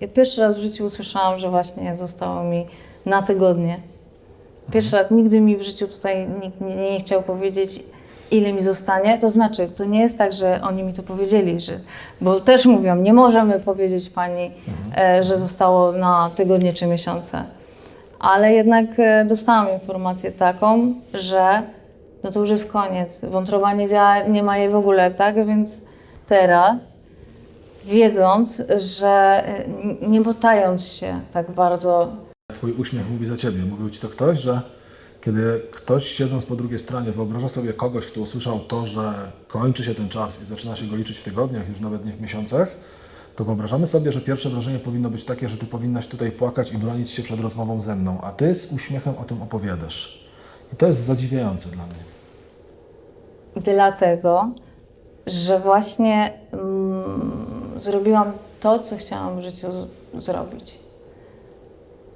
Ja pierwszy raz w życiu usłyszałam, że właśnie zostało mi na tygodnie. Pierwszy raz, nigdy mi w życiu tutaj nikt nie, nie chciał powiedzieć, ile mi zostanie. To znaczy, to nie jest tak, że oni mi to powiedzieli, że, bo też mówią, nie możemy powiedzieć pani, e, że zostało na tygodnie czy miesiące. Ale jednak e, dostałam informację taką, że no to już jest koniec. Wątroba nie działa, nie ma jej w ogóle, tak? Więc teraz, wiedząc, że e, nie motając się tak bardzo Twój uśmiech mówi za ciebie. Mówił ci to ktoś, że kiedy ktoś siedząc po drugiej stronie wyobraża sobie kogoś, kto usłyszał to, że kończy się ten czas i zaczyna się go liczyć w tygodniach, już nawet nie w miesiącach, to wyobrażamy sobie, że pierwsze wrażenie powinno być takie, że ty powinnaś tutaj płakać i bronić się przed rozmową ze mną, a ty z uśmiechem o tym opowiadasz. I to jest zadziwiające dla mnie. Dlatego, że właśnie zrobiłam to, co chciałam w życiu zrobić.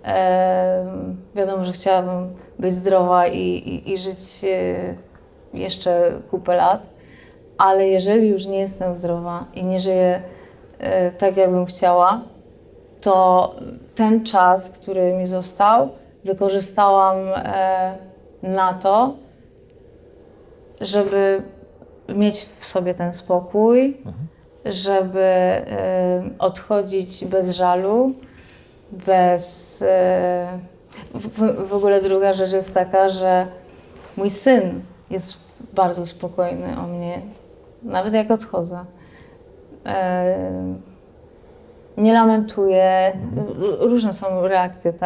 Em, wiadomo, że chciałabym być zdrowa i, i, i żyć e, jeszcze kupę lat, ale jeżeli już nie jestem zdrowa i nie żyję e, tak, jakbym chciała, to ten czas, który mi został, wykorzystałam e, na to, żeby mieć w sobie ten spokój, żeby y, odchodzić bez żalu, bez. Y, w, ogóle druga rzecz jest taka, że mój syn jest bardzo spokojny o mnie, nawet jak odchodzę. Y, nie lamentuje, różne są reakcje, tak?